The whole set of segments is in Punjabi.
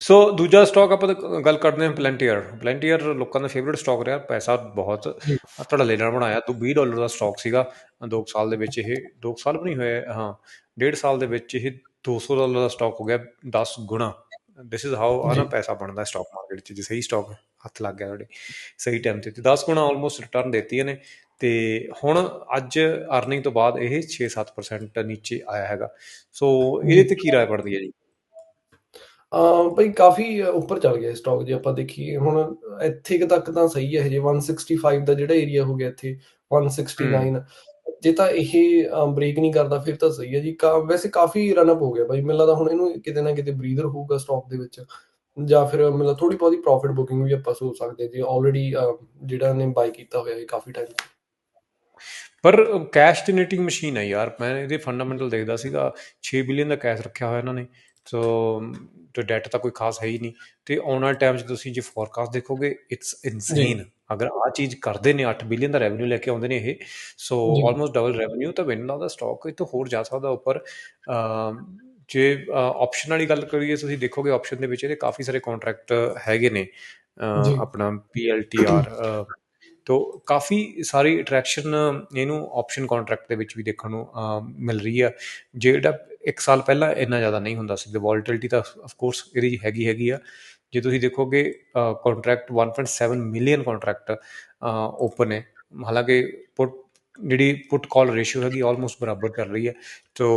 ਸੋ ਦੂਜਾ ਸਟਾਕ ਆਪਾਂ ਗੱਲ ਕਰਦੇ ਹਾਂ ਪਲੈਂਟੀਅਰ ਪਲੈਂਟੀਅਰ ਲੋਕਾਂ ਦਾ ਫੇਵਰਿਟ ਸਟਾਕ ਰਿਹਾ ਪੈਸਾ ਬਹੁਤ ਧੜੱਲੇ ਨਾਲ ਬਣਾਇਆ। ਤੋਂ 20 ਡਾਲਰ ਦਾ ਸਟਾਕ ਸੀਗਾ। 2 ਸਾਲ ਦੇ ਵਿੱਚ ਇਹ 2 ਸਾਲ ਵੀ ਨਹੀਂ ਹੋਏ ਹਾਂ। ਡੇਢ ਸਾਲ ਦੇ ਵਿੱਚ ਇਹ 200 ਡਾਲਰ ਦਾ ਸਟਾਕ ਹੋ ਗਿਆ 10 ਗੁਣਾ। ਦਿਸ ਇਜ਼ ਹਾਊ ਆ ਨਾ ਪੈਸਾ ਬਣਦਾ ਸਟਾਕ ਮਾਰਕੀਟ 'ਚ। ਜੇ ਸਹੀ ਸਟਾਕ ਹੱਥ ਲੱਗ ਗਿਆ ਤੁਹਾਡੇ ਸਹੀ ਟਾਈਮ ਤੇ। ਤੇ 10 ਗੁਣਾ ਆਲਮੋਸਟ ਰਿਟਰਨ ਦਿੱਤੀਆਂ ਨੇ। ਤੇ ਹੁਣ ਅੱਜ ਅਰਨਿੰਗ ਤੋਂ ਬਾਅਦ ਇਹ 6-7% ਨੀਚੇ ਆਇਆ ਹੈਗਾ। ਸੋ ਇਹਦੇ ਤੇ ਕੀ ਰਾਏ ਪੜਦੀ ਹੈ ਜੀ? ਬਈ ਕਾਫੀ ਉੱਪਰ ਚੱਲ ਗਿਆ ਸਟਾਕ ਜੇ ਆਪਾਂ ਦੇਖੀਏ ਹੁਣ ਇੱਥੇ ਕੁ ਤੱਕ ਤਾਂ ਸਹੀ ਹੈ ਹਜੇ 165 ਦਾ ਜਿਹੜਾ ਏਰੀਆ ਹੋ ਗਿਆ ਇੱਥੇ 169 ਜੇ ਤਾਂ ਇਹ ਬ੍ਰੇਕ ਨਹੀਂ ਕਰਦਾ ਫਿਰ ਤਾਂ ਸਹੀ ਹੈ ਜੀ। ਕਾ- ਵੈਸੇ ਕਾਫੀ ਰਨ ਅਪ ਹੋ ਗਿਆ ਬਾਈ ਮੈਨੂੰ ਲੱਗਦਾ ਹੁਣ ਇਹਨੂੰ ਕਿਤੇ ਨਾ ਕਿਤੇ ਬਰੀਦਰ ਹੋਊਗਾ ਸਟਾਕ ਦੇ ਵਿੱਚ। ਜਾਂ ਫਿਰ ਮਤਲਬ ਥੋੜੀ ਬਹੁਤੀ ਪ੍ਰੋਫਿਟ ਬੁਕਿੰਗ ਵੀ ਆਪਾਂ ਸੋਚ ਸਕਦੇ ਜੀ। ਆਲਰੇਡੀ ਜਿਹੜਾ ਨੇ ਬਾਈ ਕੀਤਾ ਹੋਇਆ ਹੈ ਕਾਫੀ ਟਾਈਮ ਪਰ ਕੈਸ਼ ਜਨਰੇਟਿੰਗ ਮਸ਼ੀਨ ਹੈ ਯਾਰ। ਮੈਂ ਇਹਦੇ ਫੰਡਾਮੈਂਟਲ ਦੇਖਦਾ ਸੀਗਾ 6 ਬਿਲੀਅਨ ਦਾ ਕੈਸ਼ ਰੱਖਿਆ ਹੋਇਆ ਇਹਨਾਂ ਨੇ। ਸੋ ਤੇ ਡੈਟ ਤਾਂ ਕੋਈ ਖਾਸ ਹੈ ਹੀ ਨਹੀਂ। ਤੇ ਆਉਣ ਵਾਲੇ ਟਾਈਮ 'ਚ ਤੁਸੀਂ ਜੇ ਫੋਰਕਾਸਟ ਦੇਖੋਗੇ ਇਟਸ ਇਨਸੇਨ ਅਗਰ ਆ ਚੀਜ਼ ਕਰਦੇ ਨੇ 8 ਬਿਲੀਅਨ ਦਾ ਰੈਵਨਿਊ ਲੈ ਕੇ ਆਉਂਦੇ ਨੇ ਇਹ ਸੋ ਆਲਮੋਸਟ ਡਬਲ ਰੈਵਨਿਊ ਤਾਂ ਮੈਨੂੰ ਲੱਗਦਾ ਸਟਾਕ ਇਹ ਤੋਂ ਹੋਰ ਜਾ ਸਕਦਾ ਉੱਪਰ। ਜੇ ਆਪਸ਼ਨ ਵਾਲੀ ਗੱਲ ਕਰੀਏ ਤੁਸੀਂ ਦੇਖੋਗੇ ਆਪਸ਼ਨ ਦੇ ਵਿੱਚ ਇਹਦੇ ਕਾਫੀ ਸਾਰੇ ਕੰਟਰੈਕਟ ਹੈਗੇ ਨੇ ਅ, ਜੀ। ਆਪਣਾ ਪੀਐਲਟੀਆਰ ਤੋ ਕਾਫੀ ਸਾਰੀ ਅਟਰੈਕਸ਼ਨ ਇਹਨੂੰ ਆਪਸ਼ਨ ਕੰਟਰੈਕਟ ਦੇ ਵਿੱਚ ਵੀ ਦੇਖਣ ਨੂੰ ਮਿਲ ਰਹੀ ਆ। ਜਿਹੜਾ ਇੱਕ ਸਾਲ ਪਹਿਲਾਂ ਇੰਨਾ ਜ਼ਿਆਦਾ ਨਹੀਂ ਹੁੰਦਾ ਸੀ। ਤੇ ਵੋਲਟਿਲਿਟੀ ਤਾਂ ਆਫ ਕੋਰਸ ਇਹਦੀ ਹੈਗੀ ਹੈਗੀ ਆ। ਜੇ ਤੁਸੀਂ ਦੇਖੋਗੇ ਕੰਟਰੈਕਟ 1.7 ਮਿਲੀਅਨ ਕੰਟਰੈਕਟ ਓਪਨ ਹੈ। ਹਾਲਾਂਕਿ ਪੁੱਟ ਜਿਹੜੀ ਪੁੱਟ ਕਾਲ ਰੇਸ਼ੀਓ ਹੈਗੀ ਆਲਮੋਸਟ ਬਰਾਬਰ ਕਰ ਰਹੀ ਹੈ। ਸੋ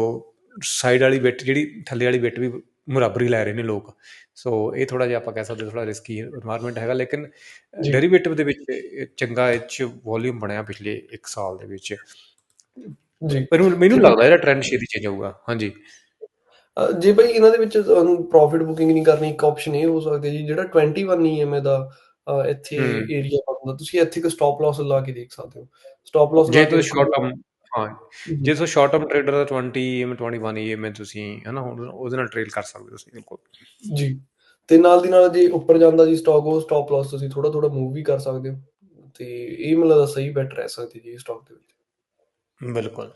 ਸਾਈਡ ਵਾਲੀ ਬਿੱਟ ਜਿਹੜੀ ਥੱਲੇ ਵਾਲੀ ਬਿੱਟ ਵੀ ਮੁਰਾਬਰੀ ਲੈ ਰਹੇ ਨੇ ਲੋਕ। ਸੋ ਇਹ ਥੋੜਾ ਜਿਹਾ ਆਪਾਂ ਕਹਿ ਸਕਦੇ ਥੋੜਾ ਰਿਸਕੀ এনवायरमेंट ਹੈਗਾ। ਲੇਕਿਨ ਡੈਰੀਵੇਟਿਵ ਦੇ ਵਿੱਚ ਚੰਗਾ ਇਹ ਚ ਵੋਲਿਊਮ ਬਣਿਆ ਪਿਛਲੇ 1 ਸਾਲ ਦੇ ਵਿੱਚ। ਜੀ। ਮੈਨੂੰ ਮੈਨੂੰ ਲੱਗਦਾ ਇਹਦਾ ਟ੍ਰੈਂਡ ਛੇਤੀ ਚੇਂਜ ਹੋਊਗਾ। ਹਾਂਜੀ। ਜੇ ਬਈ ਇਹਨਾਂ ਦੇ ਵਿੱਚ ਤੁਹਾਨੂੰ ਪ੍ਰੋਫਿਟ ਬੁਕਿੰਗ ਨਹੀਂ ਕਰਨੀ ਇੱਕ ਆਪਸ਼ਨ ਇਹ ਹੋ ਸਕਦੀ ਜੀ ਜਿਹੜਾ 21 ਈਐਮਏ ਦਾ ਅਹ ਇੱਥੇ ਏਰੀਆ ਬਣਦਾ ਤੁਸੀਂ ਇੱਥੇ ਇੱਕ ਸਟਾਪ ਲਾਸ ਲਾ ਕੇ ਦੇਖ ਸਕਦੇ ਹੋ। ਸਟਾਪ ਲਾਸ ਜੇ ਤੁਸੀਂ ਸ਼ਾਰਟ ਟਰਮ ਹਾਂ। ਜੇ ਤੁਸੀਂ ਸ਼ਾਰਟ ਟਰਮ ਟ੍ਰੇਡਰ ਦਾ 20 EM 21 EM ਤੁਸੀਂ ਹਨਾ ਹੁਣ ਉਹਦੇ ਨਾਲ ਟ੍ਰੇਡ ਕਰ ਸਕਦੇ ਹੋ ਤੁਸੀਂ ਬਿਲਕੁਲ। ਜੀ। ਤੇ ਨਾਲ ਦੀ ਨਾਲ ਜੇ ਉੱਪਰ ਜਾਂਦਾ ਜੀ ਸਟਾਕ ਉਹ ਸਟਾਪ ਲਾਸ ਤੁਸੀਂ ਥੋੜਾ ਥੋੜਾ ਮੂਵ ਵੀ ਕਰ ਸਕਦੇ ਹੋ। ਤੇ ਇਹ ਮੈਨੂੰ ਲੱਗਦਾ ਸਹੀ ਬੈਟਰ ਰਹਿ ਸਕਦੀ ਜੀ ਸਟਾਕ ਦੇ ਵਿੱਚ। ਬਿਲਕੁਲ।